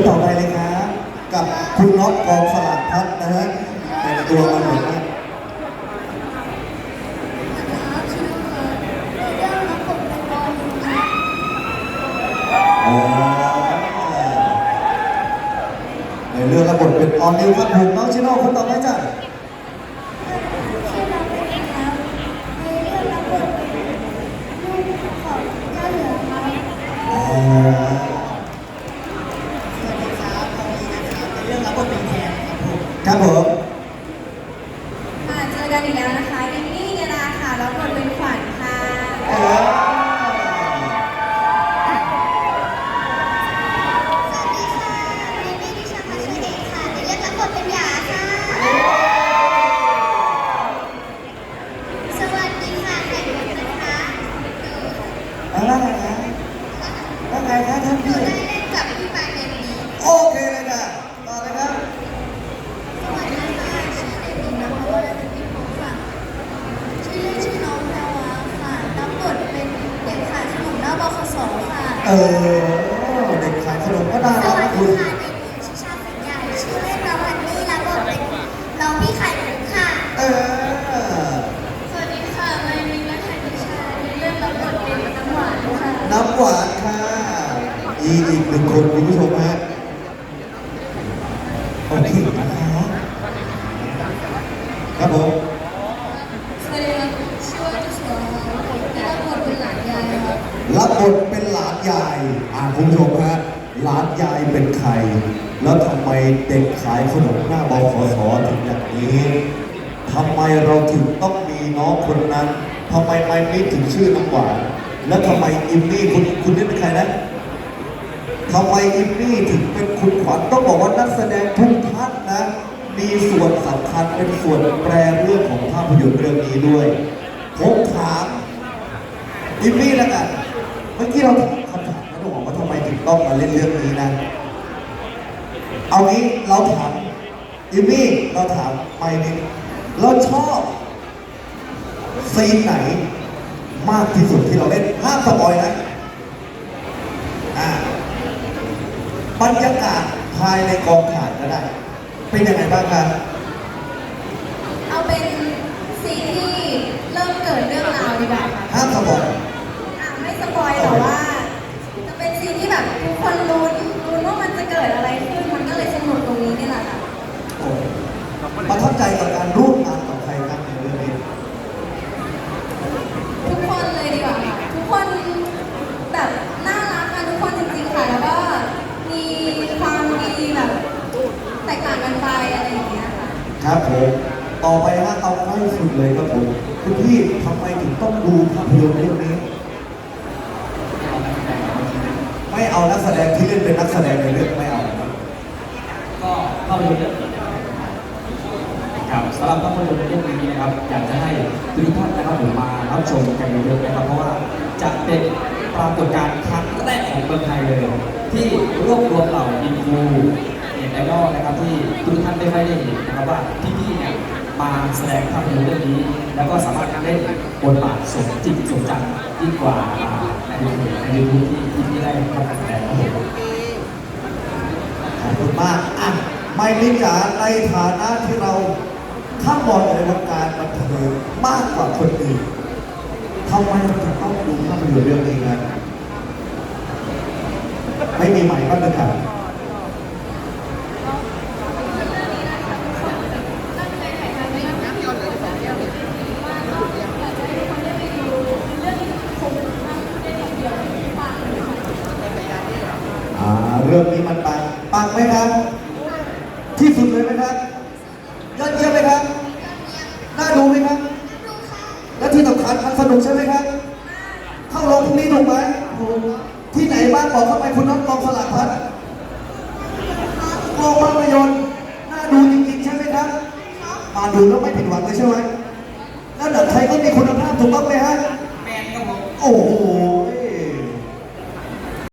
คนต่อไปเลยครับกับคุณน็อตกองสลากพัดนะฮะแต่งตัวมาเหมือนกันในเรื่องระบบเป็นออนนิวครับผมน้องชิโน่คนต่อไปจ้ะ อกันอีกแล้วนะคะเอมมี่ยดาค่ะแล้วบทเป็นขวัญค่ะเออสวัสดีค่ะเร ออเด็กขายขนมก็น่าสรักวัสนะดีคุณค่ะเด็กหญิงชิชาสัญญาชื่อเล่นน้องฮันนี่รับบทเป็นน้องพี่ไข่มุกค่ะ เออสวัสดีค่ะมายมินและไข่ดิชาในเรื่องรับบทเป็นน้ำหวานค่ะ น้ำหวานค่ะอีกอีกหนึ่งคนคุณผู้ชมฮะโอเคนะคะครับผม สวัสดีครับชื่อว่าจุสวรและรับบทเป็นหลานยายครับรับบท ยายอ่าคุณผู้ชมฮะหลานยายเป็นใคร แล้วทำไมเด็กขายขนมหน้าบขสถึงอย่างนี้ทำไมเราถึงต้องมีน้องคนนั้นทำไมไม่มิถึงชื่อน้ำหวานแล้วทำไมอิมมี่คุณคุณนี่เป็นใครนะทำไมอิมมี่ถึงเป็นคุณขวัญต้องบอกว่านักแสดงทุกท่านนะ มีส่วนสำคัญเป็นส่วนแปรเรื่องของภาพยนตร์เรื่องนี้ด้วยผมถามอิมมี่แล้วกันเมื่อกี้เรา ต้องมาเล่นเรื่องนี้นะ เอางี้เราถามอิมมี่เราถามไปนี่เราชอบซีนไหนมากที่สุดที่เราเล่นห้ามสปอยนะอ่าบรรยากาศภายในกองถ่ายก็ได้ เป็นยังไงบ้างครับเอาเป็นซีนที่เริ่มเกิดเรื่องราวดีกว่าค่ะห้ามสปอยอะไม่สปอยแต่ว่า จะเป็นซีนที่แบบทุกคนรู้รู้ว่ามันจะเกิดอะไรขึ้น มันก็เลยสนุกตรงนี้นี่แหละค่ะ โอ้ประทับใจกับการร่วมงานกับใครครับในเรื่องนี้ทุกคนเลยดีกว่าค่ะ ทุกคนแบบน่ารักกันทุกคนจริงๆค่ะ แล้วก็มีความดีแบบแตกต่างกันไปอะไรอย่างเงี้ยค่ะ ครับผมต่อไปฮะเอาใกล้สุดเลยครับผมคุณพี่ทำไมถึงต้องดูภาพยนตร์เรื่องนี้ ไม่เอานักแสดงที่เล่นเป็นนักแสดงในเรื่องไม่เอาครับก็ภาพยนตร์เรื่องนี้ครับสำหรับภาพยนตร์เรื่องนี้นะครับอยากจะให้ทุกท่านนะครับผมมารับชมกันเยอะๆนะครับ เพราะว่าจะเป็นปรากฏการณ์ครั้งแรกของเมืองไทยเลย ที่รวบรวมเหล่าอินฟูเน็ตไอดอลนะครับที่ทุกท่านไม่ค่ได้เห็นนะครับว่าพี่ๆเนี่ยมาแสดงภาพยนตร์เรื่องนี้ แล้วก็สามารถเล่นบทบาทสมจริงสมจังยิ่งกว่า ในยูทูบในยูทูบที่ที่ได้เข้ารแสดงครับผมขอบคุณมากอะไม่ลิจ๋าในฐานะที่เราข้ามบอลในวงการบันเทิงมากกว่าคนอื่นทำไมเราถึงต้องดูภาพยนตร์เรื่องนี้นะไม่มีใหม่บ้างเลยครับ อ่าเรื่องนี้มันปังปังไหมครับ ที่สุดเลยไหมครับยอดเยี่ยมไหมครับน่าดูไหมครับและที่สำคัญมันสนุกใช่ไหมครับ เข้าโรงพรุ่งนี้ถูกไหมโอ้โหที่ไหนบ้างบอกเข้าไปคุณน้องกองสลักพัดโรงภาพยนตร์น่าดูจริงๆใช่ไหมครับมาดูแล้วไม่ผิดหวังเลยใช่ไหมแล้วหนังไทยก็มีคุณภาพถูกต้องไหมฮะ